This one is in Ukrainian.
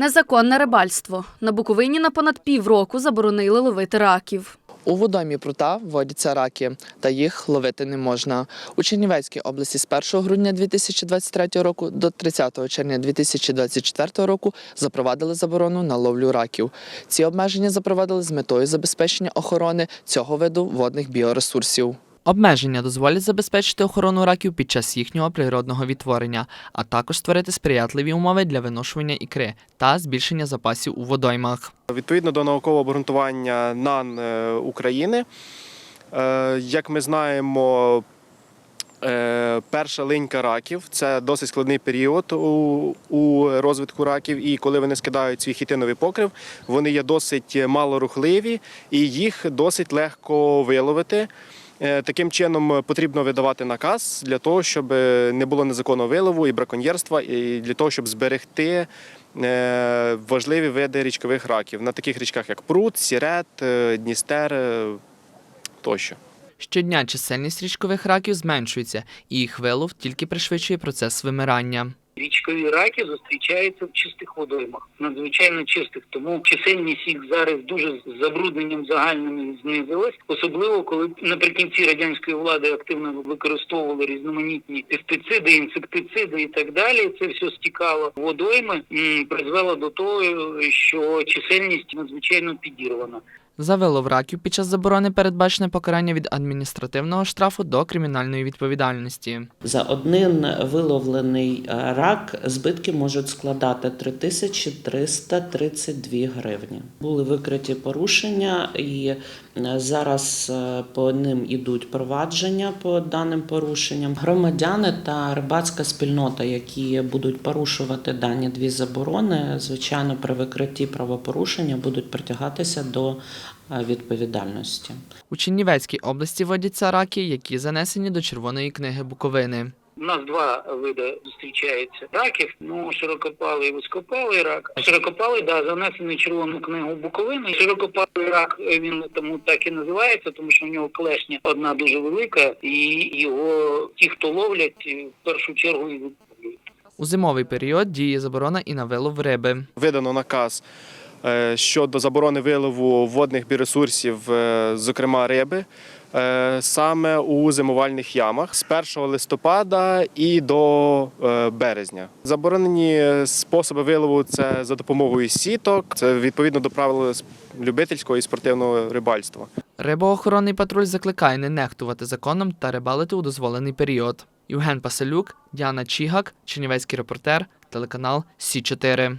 Незаконне рибальство. На Буковині на понад півроку заборонили ловити раків. У водоймі прута водяться раки, та їх ловити не можна. У Чернівецькій області з 1 грудня 2023 року до 30 червня 2024 року запровадили заборону на ловлю раків. Ці обмеження запровадили з метою забезпечення охорони цього виду водних біоресурсів. Обмеження дозволять забезпечити охорону раків під час їхнього природного відтворення, а також створити сприятливі умови для виношування ікри та збільшення запасів у водоймах. Відповідно до наукового обґрунтування НАН е, України, е, як ми знаємо, е, перша линька раків це досить складний період у, розвитку раків. І коли вони скидають свій хітиновий покрив, вони є досить малорухливі і їх досить легко виловити. Е, Таким чином потрібно видавати наказ для того, щоб не було незаконного вилову і браконьєрства, і для того, щоб зберегти е, важливі види річкових раків на таких річках, як Прут, Сірет, е, Дністер е, тощо. Щодня чисельність річкових раків зменшується, і їх вилов тільки пришвидшує процес вимирання. Річкові раки зустрічаються в чистих водоймах, надзвичайно чистих. Тому чисельність їх зараз дуже з забрудненням загальним знизилась, особливо коли наприкінці радянської влади активно використовували різноманітні пестициди, інсектициди і так далі. Це все стікало в водойми, м, призвело до того, що чисельність надзвичайно підірвана. За вилов раків під час заборони передбачене покарання від адміністративного штрафу до кримінальної відповідальності. За один виловлений е, рак збитки можуть складати 3332 гривні. Були викриті порушення, і е, зараз е, по ним ідуть провадження по даним порушенням. Громадяни та рибацька спільнота, які будуть порушувати дані дві заборони, звичайно, при викритті правопорушення будуть притягатися до відповідальності. У Чернівецькій області водяться раки, які занесені до Червоної книги Буковини. У нас два види зустрічаються раків. Ну широкопалий і вузькопалий рак. Широкопалий, да, занесений червону книгу Буковини. Широкопалий рак е, він тому так і називається, тому що в нього клешня одна дуже велика, і його ті, хто ловлять, е, в першу чергу і. У зимовий період діє заборона і на вилов риби. Видано наказ е, щодо заборони вилову водних біоресурсів, е, зокрема риби, е, саме у зимувальних ямах з 1 листопада і до е, березня. Заборонені способи вилову це за допомогою сіток, це відповідно до правил любительського і спортивного рибальства. Рибоохоронний патруль закликає не нехтувати законом та рибалити у дозволений період. Євген Паселюк, Діана Чігак, Чернівецький репортер, телеканал Сі 4